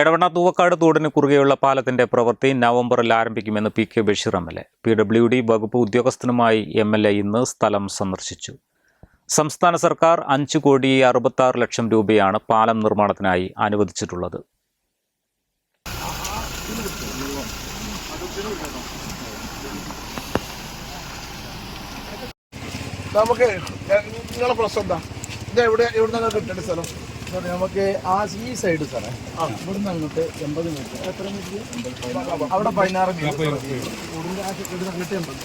എടവണ്ണ തൂവക്കാട് തോടിന് കുറുകെയുള്ള പാലത്തിന്റെ പ്രവൃത്തി നവംബറിൽ ആരംഭിക്കുമെന്ന് P K Basheer M L A. P W D വകുപ്പ് ഉദ്യോഗസ്ഥനുമായി എം എൽ എ ഇന്ന് സ്ഥലം സന്ദർശിച്ചു. സംസ്ഥാന സർക്കാർ അഞ്ച് കോടി അറുപത്താറ് ലക്ഷം രൂപയാണ് പാലം നിർമ്മാണത്തിനായി അനുവദിച്ചിട്ടുള്ളത്. നമുക്ക് പ്രശ്നം എന്താ? ഇത് എവിടെ എവിടെ നിന്നാണ് കിട്ടേണ്ട സ്ഥലം? സാറേ നമുക്ക് ആ ഈ സൈഡ് സാറേ ഇവിടുന്ന് അങ്ങോട്ട് എൺപത് മീറ്റർ എത്ര മീറ്റർ അവിടെ പതിനാറ് മീറ്റർ അങ്ങോട്ട് എൺപത്.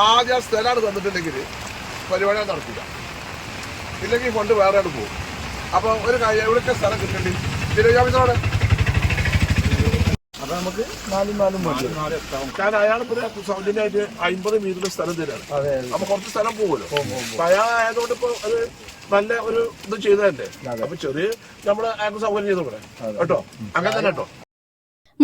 ആദ്യം സ്ഥലമാണ് തന്നിട്ടുണ്ടെങ്കിൽ പരിപാടി നടത്തില്ല. ഇല്ലെങ്കിൽ ഫണ്ട് വേറെ ആയിട്ട് പോകും. അപ്പോൾ ഒരു കാര്യം എവിടെയൊക്കെ സ്ഥലം കിട്ടേണ്ടി? വില്ലേജ് ഓഫീസറോടെ അപ്പൊ നമുക്ക് നാലും നാലും മതി ഞാൻ അയാളിപ്പോ സൗജന്യമായിട്ട് അമ്പത് മീറ്റർ സ്ഥലം തരാണ്. അപ്പൊ കുറച്ച് സ്ഥലം പോകുമല്ലോ. അപ്പൊ അയാൾ ആയതുകൊണ്ട് ഇപ്പൊ അത് നല്ല ഒരു ഇത് ചെയ്തതല്ലേ? അപ്പൊ ചെറിയ നമ്മൾ അയാൾക്ക് സൗകര്യം ചെയ്തു കൂടെ കേട്ടോ? അങ്ങനെ തന്നെ കേട്ടോ?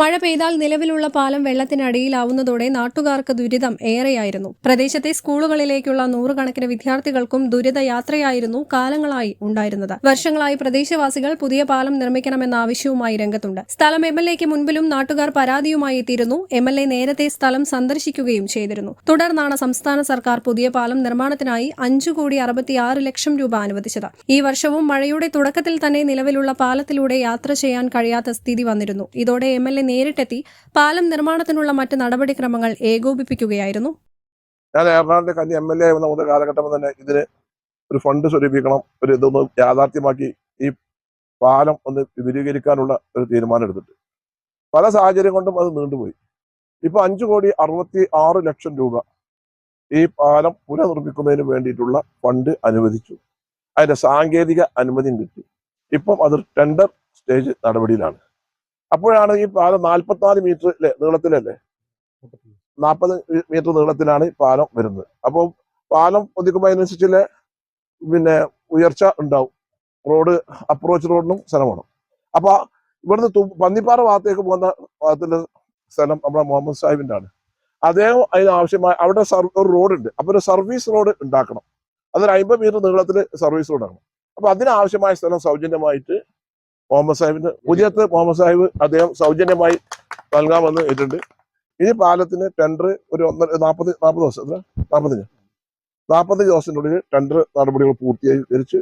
മഴ പെയ്താൽ നിലവിലുള്ള പാലം വെള്ളത്തിനടിയിലാവുന്നതോടെ നാട്ടുകാർക്ക് ദുരിതം ഏറെയായിരുന്നു. പ്രദേശത്തെ സ്കൂളുകളിലേക്കുള്ള നൂറുകണക്കിന് വിദ്യാർത്ഥികൾക്കും ദുരിത യാത്രയായിരുന്നു കാലങ്ങളായി ഉണ്ടായിരുന്നത്. വർഷങ്ങളായി പ്രദേശവാസികൾ പുതിയ പാലം നിർമ്മിക്കണമെന്ന ആവശ്യവുമായി രംഗത്തുണ്ട്. സ്ഥലം എം എൽ എക്ക് മുൻപിലും നാട്ടുകാർ പരാതിയുമായി എത്തിയിരുന്നു. എം എൽ എ നേരത്തെ സ്ഥലം സന്ദർശിക്കുകയും ചെയ്തിരുന്നു. തുടർന്നാണ് സംസ്ഥാന സർക്കാർ പുതിയ പാലം നിർമ്മാണത്തിനായി അഞ്ചു കോടി അറുപത്തിയാറ് ലക്ഷം രൂപ അനുവദിച്ചത്. ഈ വർഷവും മഴയുടെ തുടക്കത്തിൽ തന്നെ നിലവിലുള്ള പാലത്തിലൂടെ യാത്ര ചെയ്യാൻ കഴിയാത്ത സ്ഥിതി വന്നിരുന്നു. ഇതോടെ എം എൽ എ നേരിട്ടെത്തി പാലം നിർമ്മാണത്തിനുള്ള മറ്റ് നടപടിക്രമങ്ങൾ ഏകോപിപ്പിക്കുകയായിരുന്നു. ഞാൻ എറണാകുളത്തെ കഞ്ഞി എം എൽ എ വന്ന മുതൽ കാലഘട്ടം തന്നെ ഇതിന് ഒരു ഫണ്ട് സ്വരൂപിക്കണം ഒരു ഇതൊന്ന് യാഥാർത്ഥ്യമാക്കി ഈ പാലം ഒന്ന് വിപുലീകരിക്കാനുള്ള ഒരു തീരുമാനം എടുത്തിട്ട്. പല സാഹചര്യം കൊണ്ടും അത് നീണ്ടുപോയി. ഇപ്പൊ അഞ്ചു കോടി അറുപത്തി ആറ് ലക്ഷം രൂപ ഈ പാലം പുനർനിർമ്മിക്കുന്നതിന് വേണ്ടിയിട്ടുള്ള ഫണ്ട് അനുവദിച്ചു. അതിന്റെ സാങ്കേതിക അനുമതിയും കിട്ടി. ഇപ്പം അത് ടെൻഡർ സ്റ്റേജ് നടപടിയിലാണ്. അപ്പോഴാണ് ഈ പാലം നാൽപ്പത്തിനാല് മീറ്റർ നീളത്തിലല്ലേ? നാൽപ്പത് മീറ്റർ നീളത്തിലാണ് ഈ പാലം വരുന്നത്. അപ്പോൾ പാലം ഒതുക്കുമ്പോൾ അതിനനുസരിച്ചുള്ള പിന്നെ ഉയർച്ച ഉണ്ടാവും. റോഡ് അപ്രോച്ച് റോഡിനും സ്ഥലം വേണം. അപ്പൊ ഇവിടുന്ന് പന്നിപ്പാറ ഭാഗത്തേക്ക് പോകുന്ന ഭാഗത്തിന്റെ സ്ഥലം നമ്മുടെ മുഹമ്മദ് സാഹിബിന്റെ ആണ്. അദ്ദേഹം അതിന് ആവശ്യമായ അവിടെ ഒരു റോഡ് ഉണ്ട്. അപ്പൊ ഒരു സർവീസ് റോഡ് ഉണ്ടാക്കണം. അതൊരു അമ്പത് മീറ്റർ നീളത്തിൽ സർവീസ് റോഡ് ആണ്. അപ്പൊ അതിനാവശ്യമായ സ്ഥലം സൗജന്യമായിട്ട് മുഹമ്മദ് സാഹിബിന്റെ പുതിയത്ത് മുഹമ്മദ് സാഹിബ് അദ്ദേഹം സൗജന്യമായി നൽകാമെന്ന് ഇട്ടിട്ടുണ്ട് ഈ പാലത്തിന് ടെൻഡർ ഒരു ഒന്നര നാൽപ്പത് നാൽപ്പത് ദിവസം എത്ര നാൽപ്പത്തഞ്ച് നാൽപ്പത്തഞ്ച് ദിവസത്തിനുള്ളിൽ ടെൻഡർ നടപടികൾ പൂർത്തീകരിച്ച്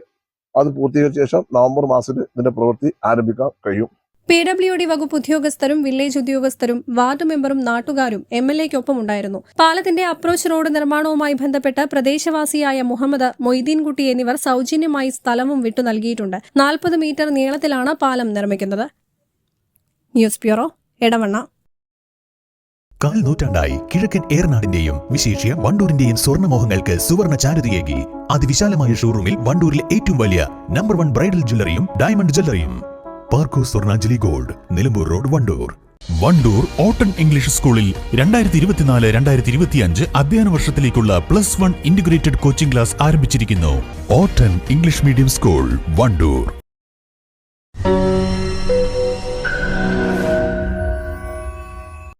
അത് പൂർത്തീകരിച്ച ശേഷം നവംബർ മാസത്തിൽ ഇതിന്റെ പ്രവൃത്തി ആരംഭിക്കാൻ കഴിയും. പി ഡബ്ല്യു ഡി വകുപ്പ് ഉദ്യോഗസ്ഥരും വില്ലേജ് ഉദ്യോഗസ്ഥരും വാർഡ് മെമ്പറും നാട്ടുകാരും എം എൽ എക്കൊപ്പം ഉണ്ടായിരുന്നു പാലത്തിന്റെ അപ്രോച്ച് റോഡ് നിർമ്മാണവുമായി ബന്ധപ്പെട്ട് പ്രദേശവാസിയായ മുഹമ്മദ് മൊയ്തീൻകുട്ടി എന്നിവർ സൗജന്യമായി സ്ഥലവും വിട്ടു നൽകിയിട്ടുണ്ട്. നാൽപ്പത് മീറ്റർ നീളത്തിലാണ് പാലം നിർമ്മിക്കുന്നത്. News bureau Edavanna. കാൽ നൂറ്റാണ്ടായി കിഴക്കൻ ഏറനാടിന്റെയും വിശേഷ്യ വണ്ടൂരിന്റെയും സ്വർണമോഹങ്ങൾക്ക് സുവർണ ചാരുതയേകി. അതിവിശാലമായ ഷോറൂമിൽ വണ്ടൂരിലെ ഏറ്റവും വലിയ നമ്പർ വൺ ബ്രൈഡൽ ജ്വല്ലറിയും diamond ജ്വല്ലറിയും. Parco Swarnanjali gold Nilambur road Wandoor. Wandoor ഓട്ടൺ English സ്കൂളിൽ രണ്ടായിരത്തി ഇരുപത്തിനാല് രണ്ടായിരത്തി ഇരുപത്തിയഞ്ച് അധ്യയന വർഷത്തിലേക്കുള്ള plus one integrated coaching class ആരംഭിച്ചിരിക്കുന്നു. ഓട്ടൺ ഇംഗ്ലീഷ് മീഡിയം സ്കൂൾ വണ്ടൂർ.